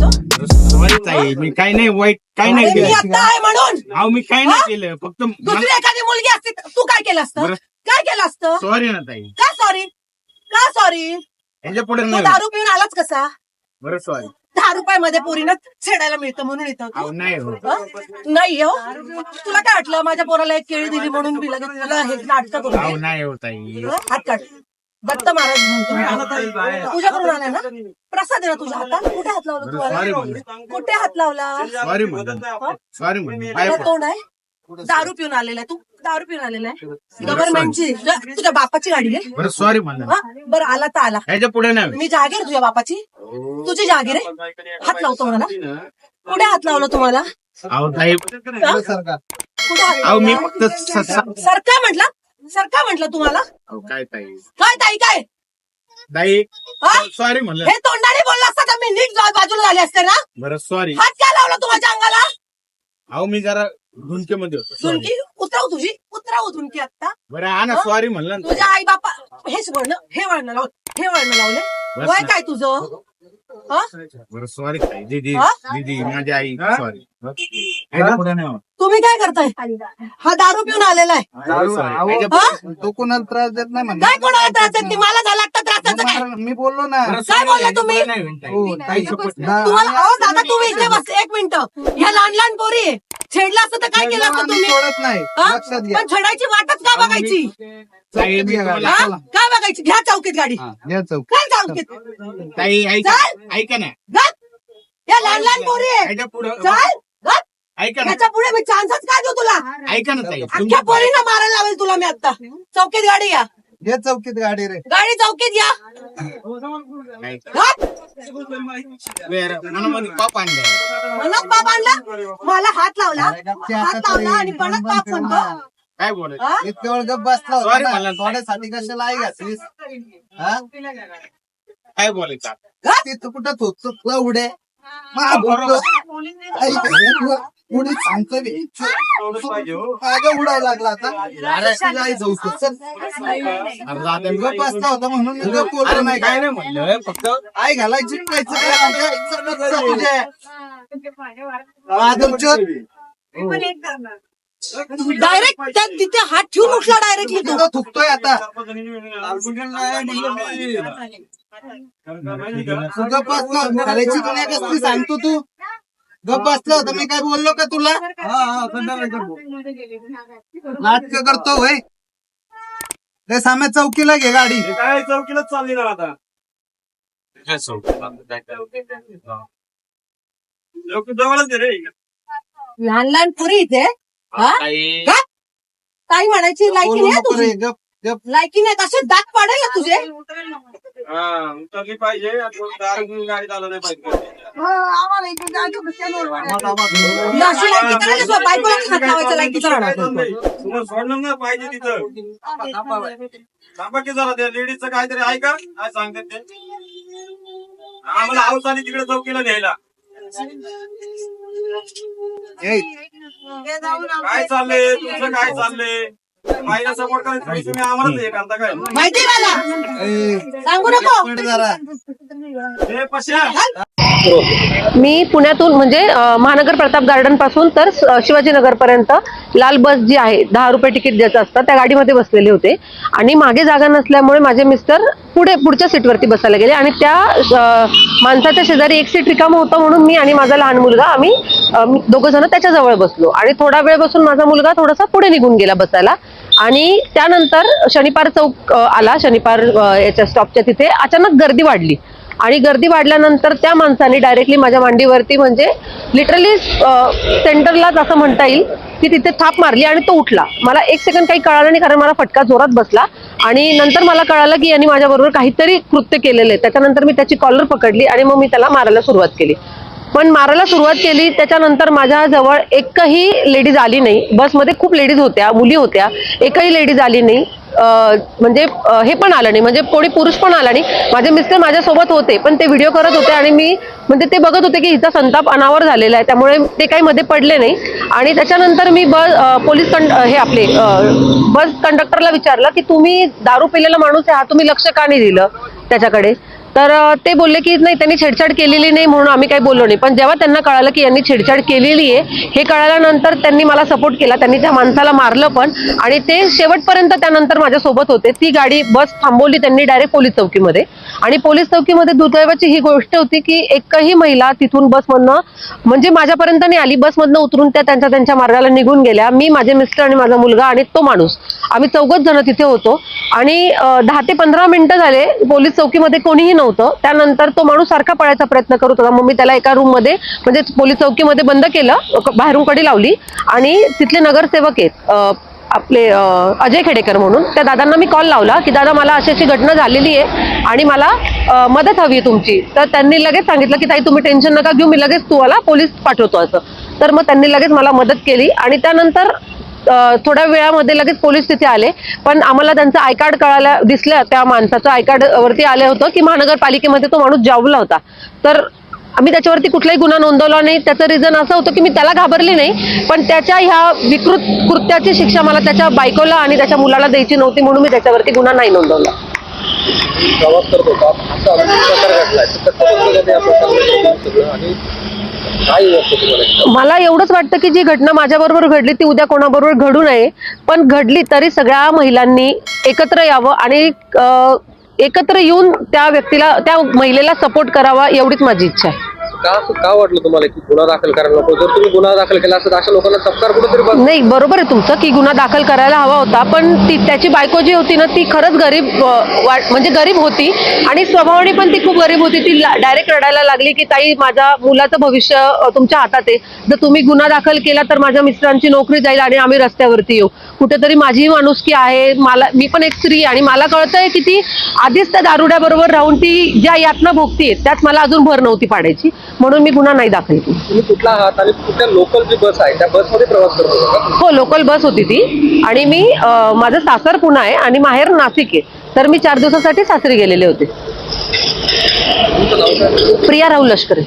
ताई मी काही नाही वाईट काही नाही अरे मी केलं. आता आहे म्हणून. अहो मी काही हा? नाही केलं. फक्त दुसरी एखादी मुलगी असती तर तू काय केलं असतं? बरं. काय केलं असतं? सॉरी ना ताई. का सॉरी का सॉरी यांच्या पुढे तू नाही दारू पिऊन आलाच कसा? बरं सॉरी दहा रुपयामध्ये पोरीनं छेडायला मिळतं म्हणून अहो नाही हो. हं? नाही हो? तुला काय वाटलं? माझ्या पोराला एक केळी दिली म्हणून मी लगेच तुला हे नाटक अहो करून नाही हो ताई. हात काढ. दत्त महाराज म्हणतो. तुझ्याकडून आलाय ना? प्रसाद आहे ना तुझ्या हातात? कुठे हात लावला तू आला? कुठे हात लावला? सॉरी सॉरी तुला तोंड आहे? दारू पिऊन आलेला आहे. तू दारू पिऊन आलेला आहे? गव्हर्नमेंटची तुझ्या तुझ्या बापाची गाडी आहे? बरं सॉरी म्हणलं. हा? बरं आला तर आला. ह्याच्या पुढे नाही मी जागीर तुझ्या बापाची? तुझी जागीर आहे? हात लावतो मला. कुठे हात लावला तुम्हाला? अहो ताई. कुठे हात अहो मी लावला? फक्त स- स- सर काय म्हटलं? सर काय म्हटलं तुम्हाला? अहो, काय ताई? काय ताई काय? ताई हा? सॉरी म्हणलं. हे तोंडाने बोलला असता तर मी? नीट जा- बाजूला झाले असते ना? बरं सॉरी हात काय लावला तू माझ्या अंगाला? अहो मी जरा धुनकेमध्ये होतो. झुणकी उतरव तुझी? उतरव झुणकी आता? बरं हा? ना सॉरी म्हणलं ना. तुझ्या आई बापा हेच वळण हे वळण लाव हे वळण लावले वय. काय तुझं? हा? बरं सॉरी दीदी हा? दीदी माझी आई सॉरी. तुम्ही काय करताय? हा दारू पिऊन आलेला आहे. हा? तो कोणाला त्रास देत नाही म्हणलं. काय कोणाला त्रास देत नाही? मला झाला आता त्रास त्याचा काय? मला- मी बोललो ना. काय बोलला तुम्ही? हो, ताई. दा- तुम्हाला अहो दादा तुम्ही इथे बस एक मिनिट. ह्या लहान लहान पोरी. आहे. छेडलं असतं तर काय केलं असतं आम्ही तुम्ही? सोडत नाही. हा? लक्षात घ्या. पण छेडायची वाटच का बघायची? ताई, मी तुम्हाला- हा? काय बघायची? घ्या चौकीत गाडी. हा, या चौक काय चौकीत? ताई ऐका चल. ऐका ना. गप. या लहान लहान पोरी आहे. ह्याच्या पुढे. चल. गप. ऐका ना. पुढे मी चान्सच काय देऊ तुला? ऐका ना ताई अख्ख्या तुमच्या पोरींना मारायला लावेल तुला मी आता चौकीत गाडी या. या चौकीत गाडी रे. गाडी चौकीत या. पाप आणलं बाप आणला? मला हात लावला. हात लावला आणि परत बाप म्हणतो. काय बोलत? हा? वेळ गप बसला होता ना. थोड्यासाठी कशाला आई घातलीस? हा? काय बोलायचं? तिथं कुठं थोक चुकला उडे? उडी सांगतो मी. मागं उडायला लागला आता. जाऊ बसला होता म्हणून बोललो नाही काय नाही म्हणलं फक्त आई घालायची जिंकायचं काय तुझ्या माधवचोद. डायरेक्ट त्या तिथे हात ठेवून उठला डायरेक्टली तू. थुकतोय आता. गप बसला दुनिया कसली सांगतो तू. गप बसला होता. मी काय बोललो का तुला? नाटक करतो होय. ते सामे चौकीला घे गाडी. काय चौकीलाच चालली ना आता लोक जवळच रे. लहान लहान पुरी इथे. हा? ताई, का? ताई म्हणायची लायकी नाही तुझी? लायकी नाही कसे दात पाडेल ना तुझे? हा उतरली पाहिजे आणि दारू घेऊन गाडी चालवली नाही पाहिजे. ही अशी लायकी करायला शिवाय बायकोला नाही हात लावायचं लायकीचं राहणार. तुम्हाला सोडलं ना पाहिजे तिथं. थांबा की जरा त्या लेडीजचं काहीतरी ऐका काय सांगतात ते? आम्हाला हाऊस आली तिकडे चौकीला न्यायला. ए, काय चाललंय? तुमचं काय चाललंय? बाईला सपोर्ट करायचं तुम्ही आम्हालाच हे करता काय? माहिती मला? ए, सांगू नको. पड जरा. हे पश्या. मी पुण्यातून म्हणजे महानगर प्रताप गार्डनपासून तर शिवाजीनगर पर्यंत लाल बस जी आहे दहा रुपये तिकीट ज्याचं असतं त्या गाडीमध्ये बसलेले होते. आणि मागे जागा नसल्यामुळे माझे मिस्टर पुढे पुढच्या सीटवरती बसायला गेले. आणि त्या माणसाच्या शेजारी एक सीट रिकामं होतं म्हणून मी आणि माझा लहान मुलगा आम्ही दोघं जण त्याच्याजवळ बसलो. आणि थोडा वेळ बसून माझा मुलगा थोडासा पुढे निघून गेला बसायला. आणि त्यानंतर शनिपार चौक आला. शनिपार याच्या स्टॉपच्या तिथे अचानक गर्दी वाढली. आणि गर्दी वाढल्यानंतर त्या माणसाने डायरेक्टली माझ्या मांडीवरती म्हणजे लिटरली सेंटरलाच असं म्हणता येईल की तिथे थाप मारली आणि तो उठला. मला एक सेकंड काही कळालं नाही कारण मला फटका जोरात बसला. आणि नंतर मला कळालं की यांनी माझ्याबरोबर काहीतरी कृत्य केलेलं आहे. त्याच्यानंतर मी त्याची कॉलर पकडली आणि मग मी त्याला मारायला सुरुवात केली. पण मारायला सुरुवात केली त्याच्यानंतर माझ्याजवळ एकही लेडीज आली नाही. बसमध्ये खूप लेडीज होत्या मुली होत्या. एकही लेडीज आली नाही. म्हणजे हे पण आलं नाही. म्हणजे कोणी पुरुष पण आला नाही. माझे मिस्टर माझ्यासोबत होते पण ते व्हिडिओ करत होते आणि मी म्हणजे ते बघत होते की हिचा संताप अनावर झालेला आहे. त्यामुळे ते काही मध्ये पडले नाही. आणि त्याच्यानंतर मी बस पोलीस कंड हे आपले बस कंडक्टरला विचारलं की तुम्ही दारू पिलेला माणूस आहे हा तुम्ही लक्ष का नाही दिलं त्याच्याकडे? तर ते बोलले की नाही त्यांनी छेडछाड केलेली नाही म्हणून आम्ही काही बोललो नाही. पण जेव्हा त्यांना कळालं की यांनी छेडछाड केलेली आहे हे कळाल्यानंतर त्यांनी मला सपोर्ट केला. त्यांनी त्या माणसाला मारलं पण. आणि ते शेवटपर्यंत त्यानंतर माझ्यासोबत होते. ती गाडी बस थांबवली त्यांनी डायरेक्ट पोलीस चौकीमध्ये. आणि पोलीस चौकीमध्ये दुर्दैवाची ही गोष्ट होती की एकही महिला तिथून बसमधनं म्हणजे माझ्यापर्यंत नाही आली. बसमधनं उतरून त्या त्यांच्या त्यांच्या मार्गाला निघून गेल्या. मी माझे मिस्टर आणि माझा मुलगा आणि तो माणूस. आम्ही चौघच जण तिथे होतो. आणि दहा ते पंधरा मिनिटं झाले पोलीस चौकीमध्ये कोणीही नव्हतं. त्यानंतर तो माणूस सारखा पळायचा प्रयत्न करत होता. मग मी त्याला एका रूममध्ये म्हणजे पोलीस चौकीमध्ये बंद केलं बाहेरून कडी लावली. आणि तिथले नगरसेवक आहेत आपले अजय खेडेकर म्हणून त्या दादांना मी कॉल लावला की दादा मला अशी अशी घटना झालेली आहे आणि मला मदत हवी आहे तुमची. तर त्यांनी लगेच सांगितलं की ताई तुम्ही टेन्शन नका घेऊ. मी लगेच तुम्हाला पोलीस पाठवतो असं. तर मग त्यांनी लगेच मला मदत केली. आणि त्यानंतर थोड्या वेळामध्ये लगेच पोलीस तिथे आले. पण आम्हाला त्यांचं आय कार्ड कळायला दिसलं त्या माणसाचं. आय कार्ड वरती आलं होतं की महानगरपालिकेमध्ये तो माणूस जावला होता. तर आम्ही त्याच्यावरती कुठलाही गुन्हा नोंदवला नाही. त्याचं रिझन असं होतं की मी त्याला घाबरली नाही. पण त्याच्या ह्या विकृत कृत्याची शिक्षा मला त्याच्या बायकोला आणि त्याच्या मुलाला द्यायची नव्हती म्हणून मी त्याच्यावरती गुन्हा नाही नोंदवला. सगळं आणि मला एवढंच वाटतं की जी घटना माझ्याबरोबर घडली ती उद्या कोणाबरोबर घडू नये पण घडली तरी सगळ्या महिलांनी एकत्र यावं आणि एकत्र येऊन त्या व्यक्तीला त्या महिलेला सपोर्ट करावा एवढीच माझी इच्छा आहे. का असं का वाटलं तुम्हाला की गुन्हा दाखल करायला नको? जर तुम्ही गुन्हा दाखल केला असता अशा लोकांना तत्कार कुठेतरी बस नाही बरोबर आहे तुमचं की गुन्हा दाखल करायला हवा होता पण ती त्याची बायको जी होती ना ती खरंच गरीब अं, म्हणजे गरीब होती आणि स्वभावाने पण ती खूप गरीब होती. ती डायरेक्ट रडायला लागली की ताई माझ्या मुलाचं भविष्य अं, तुमच्या हातात आहे. जर तुम्ही गुन्हा दाखल केला तर माझ्या मिस्टरांची नोकरी जाईल आणि आम्ही रस्त्यावरती येऊ. कुठेतरी माझीही माणुसकी आहे मला मी पण एक स्त्री आहे आणि मला कळतंय की ती आधीच त्या दारुड्याबरोबर राहून ती ज्या यातना भोगतीये त्यात मला अजून भर नव्हती पाडायची. म्हणून मी गुन्हा नाही दाखल केला. तुम्ही कुठला आहात आणि कुठल्या लोकल जी बस आहे त्या बसमध्ये प्रवास करत होता का? हो लोकल बस होती ती. आणि मी अं, माझं सासर पुणा आहे आणि माहेर नाशिक आहे. तर मी चार दिवसासाठी सासरी गेलेले होते. तुमचं नाव काय? प्रिया राहुल लष्करे